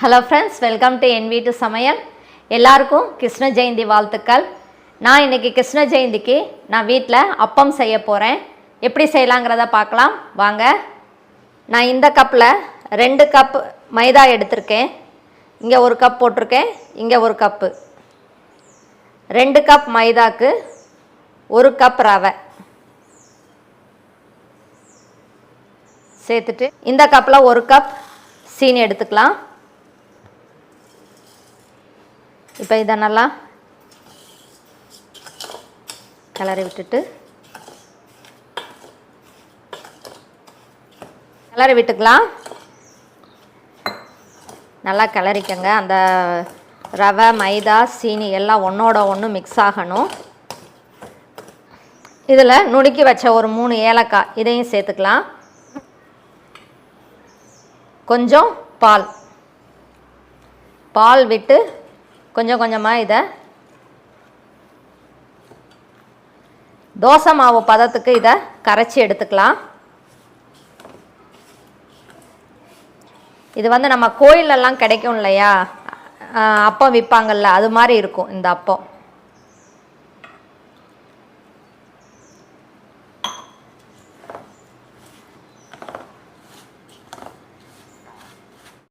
Hello friends welcome to என் வீட்டு சமையல் எல்லாருக்கும் கிருஷ்ண ஜெயந்தி வாழ்த்துக்கள். நான் இன்றைக்கி கிருஷ்ண ஜெயந்திக்கு நான் வீட்டில் அப்பம் செய்ய போகிறேன் எப்படி செய்யலாங்கிறத பார்க்கலாம். வாங்க. நான் இந்த கப்பில் ரெண்டு கப் மைதா எடுத்திருக்கேன். இங்கே ஒரு கப் போட்டிருக்கேன். இங்கே ஒரு கப்பு. ரெண்டு கப் மைதாக்கு ஒரு கப் ரவை. சேர்த்துட்டு இந்த கப்பில் ஒரு கப் சீனி எடுத்துக்கலாம். இப்போ இதை நல்லா கிளறி விட்டுட்டு கிளறி விட்டுக்கலாம். நல்லா கிளறிக்கங்க. அந்த ரவை மைதா சீனி எல்லாம் ஒன்றோட ஒன்று மிக்ஸ் ஆகணும். இதில் நுணுக்கி வச்ச ஒரு மூணு ஏலக்காய் இதையும் சேர்த்துக்கலாம். கொஞ்சம் பால். பால் விட்டு கொஞ்சம் கொஞ்சமாக இதை. தோசை மாவு பதத்துக்கு இதை கரைச்சி எடுத்துக்கலாம். இது வந்து நம்ம கோயிலெல்லாம் கிடைக்கும் இல்லையா அஹ் அப்பம் விற்பாங்கல்ல அது மாதிரி இருக்கும் இந்த அப்பம்.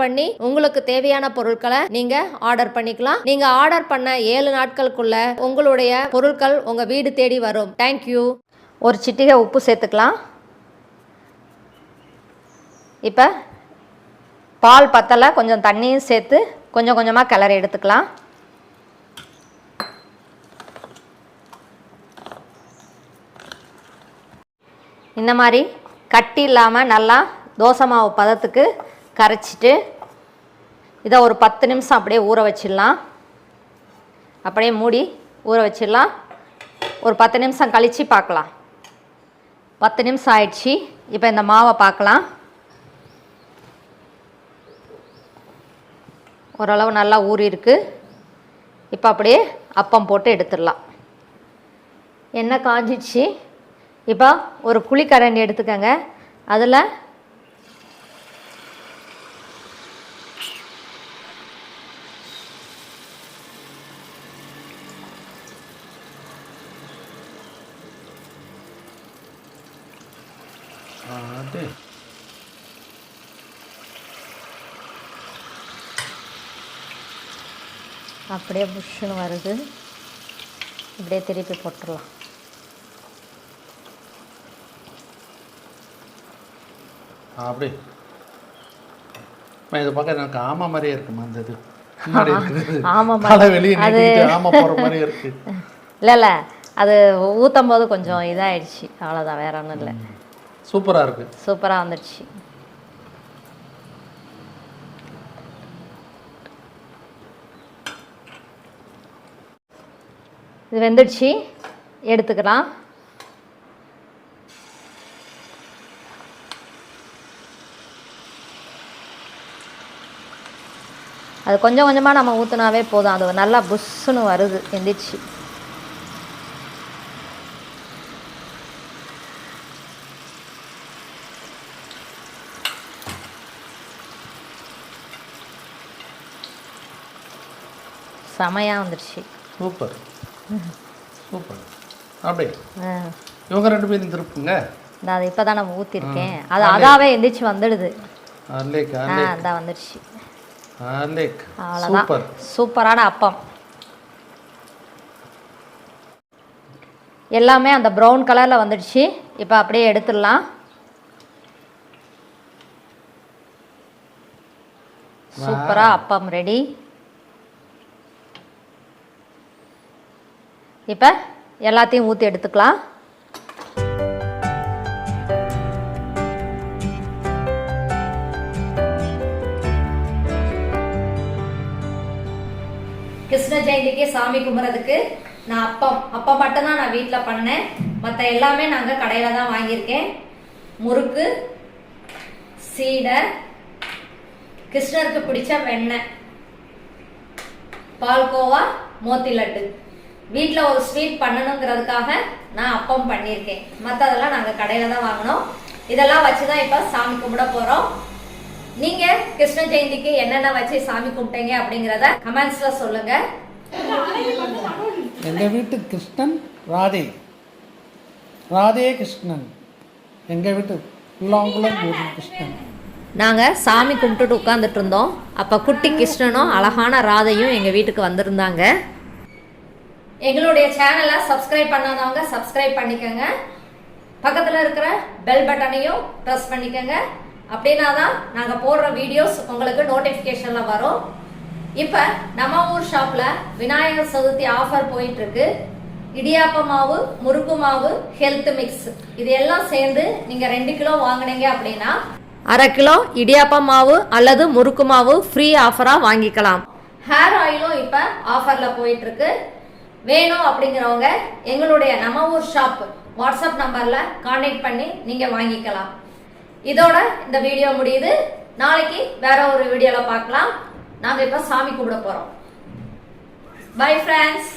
பண்ணி உங்களுக்கு தேவையான பொருட்களை நீங்க ஆர்டர் பண்ணிக்கலாம். நீங்க ஆர்டர் பண்ண ஏழு நாட்களுக்குள்ள உங்களுடைய பொருட்கள் உங்க வீடு தேடி வரும். தேங்க்யூ ஒரு சிட்டிகை உப்பு சேர்த்துக்கலாம். இப்போ பால் பத்தலை கொஞ்சம் தண்ணியும் சேர்த்து கொஞ்சம் கொஞ்சமாக கிளறி எடுத்துக்கலாம். இந்த மாதிரி கட்டி இல்லாமல் நல்லா தோசை மாவு பதத்துக்கு கரைச்சிட்டு இதை ஒரு பத்து நிமிஷம் அப்படியே ஊற வச்சிடலாம். அப்படியே மூடி ஊற வச்சிடலாம். ஒரு பத்து நிமிஷம் கழித்து பார்க்கலாம். பத்து நிமிஷம் ஆயிடுச்சு. இப்போ இந்த மாவை பார்க்கலாம். ஓரளவு நல்லா ஊறி இருக்கு. இப்போ அப்படியே அப்பம் போட்டு எடுத்துடலாம். எண்ணெய் காஞ்சிச்சு இப்போ ஒரு குழிக்கரண்டி எடுத்துக்கோங்க. அதில் அது அப்படியே புஷ்ஷுன்னு வருது. இப்படியே திருப்பி போட்டுடலாம். அப்படி. இது பார்க்க எனக்கு ஆமை மாதிரியே இருக்குமா அந்த இது? இல்லை இல்லை. அது ஊற்றும் போது கொஞ்சம் இதாகிடுச்சு அவ்வளோதான் வேற ஒன்றும் இல்லை. சூப்பராக இருக்கு. சூப்பராக வந்துடுச்சு இது வெந்துடுச்சு. எடுத்துக்கலாம். அது கொஞ்சம் கொஞ்சமாக நம்ம ஊற்றுனாவே போதும். அது நல்லா புஷ்ஷுன்னு வருது எந்திரிச்சு செமையாக வந்துடுச்சு சூப்பர். சூப்பர். அப்படி ஆ. இவங்க ரெண்டு பேரும் திருப்புங்க. இந்த அது இப்போ தான் நம்ம ஊற்றிருக்கேன் அது அதாவே எந்திரிச்சு வந்துடுது. ஆ அதான் வந்துடுச்சு அவ்வளோதான். சூப்பர். சூப்பரான அப்பம். எல்லாமே அந்த ப்ரௌன் கலரில் வந்துடுச்சு. இப்போ அப்படியே எடுத்துடலாம். சூப்பராக அப்பம் ரெடி இப்போ எல்லாத்தையும் ஊற்றி எடுத்துக்கலாம். கிருஷ்ண ஜெயந்திக்கு சாமி கும்பிட்றதுக்கு நான் அப்பம் அப்பம் மட்டும்தான் நான் வீட்டில் பண்ணேன். மற்ற எல்லாமே நாங்கள் கடையில் தான் வாங்கியிருக்கேன். முறுக்கு சீடை கிருஷ்ணருக்கு பிடிச்ச வெண்ணெய் பால்கோவா மோத்தி லட்டு வீட்டில் ஒரு ஸ்வீட் பண்ணணுங்கிறதுக்காக நான் அப்பம் பண்ணியிருக்கேன். மற்றதெல்லாம் நாங்கள் கடையில் தான் வாங்கினோம். இதெல்லாம் வச்சு தான் இப்போ சாமி கும்பிட போகிறோம் நீங்கள் கிருஷ்ண ஜெயந்திக்கு என்னென்ன வச்சு சாமி கும்பிட்டீங்க அப்படிங்கிறத கமெண்ட்ஸில் சொல்லுங்கள் எங்கள் வீட்டு கிருஷ்ணன் ராதே. ராதே கிருஷ்ணன். எங்கள் வீட்டு புல்லாங்குளம் கிருஷ்ணன். நாங்கள் சாமி கும்பிட்டுட்டு உட்காந்துட்டு இருந்தோம். அப்போ குட்டி கிருஷ்ணனும் அழகான ராதையும் எங்கள் வீட்டுக்கு வந்திருந்தாங்க. எங்களுடைய சேனலை சப்ஸ்கிரைப் பண்ணாதவங்க சப்ஸ்கிரைப் பண்ணிக்கோங்க. பக்கத்தில் இருக்கிற பெல் பட்டனையும் ப்ரெஸ் பண்ணிக்கோங்க. அப்படின்னா தான் நாங்கள் போடுற வீடியோஸ் உங்களுக்கு நோட்டிஃபிகேஷனில் வரும். இப்போ நம்ம ஊர் ஷாப்பில் விநாயகர் சதுர்த்தி ஆஃபர் போயிட்டுருக்கு. இடியாப்ப மாவு முறுக்கு மாவு ஹெல்த் மிக்ஸ் இது எல்லாம் சேர்ந்து நீங்கள் ரெண்டு கிலோ வாங்குனீங்க அப்படின்னா அரை கிலோ இடியாப்ப மாவு அல்லது முறுக்கு மாவு ஃப்ரீ ஆஃபராக வாங்கிக்கலாம். ஹேர் ஆயிலும் இப்போ ஆஃபரில் போயிட்டுருக்கு. வேணும் அப்படிங்கிறவங்க எங்களுடைய நம்ம ஊர் ஷாப் வாட்ஸ்அப் நம்பரில் கான்டெக்ட் பண்ணி நீங்கள் வாங்கிக்கலாம். இதோட இந்த வீடியோ முடியுது. நாளைக்கு வேற ஒரு வீடியோவில் பார்க்கலாம். நாங்கள் இப்போ சாமி கும்பிட போகிறோம் பை ஃப்ரெண்ட்ஸ்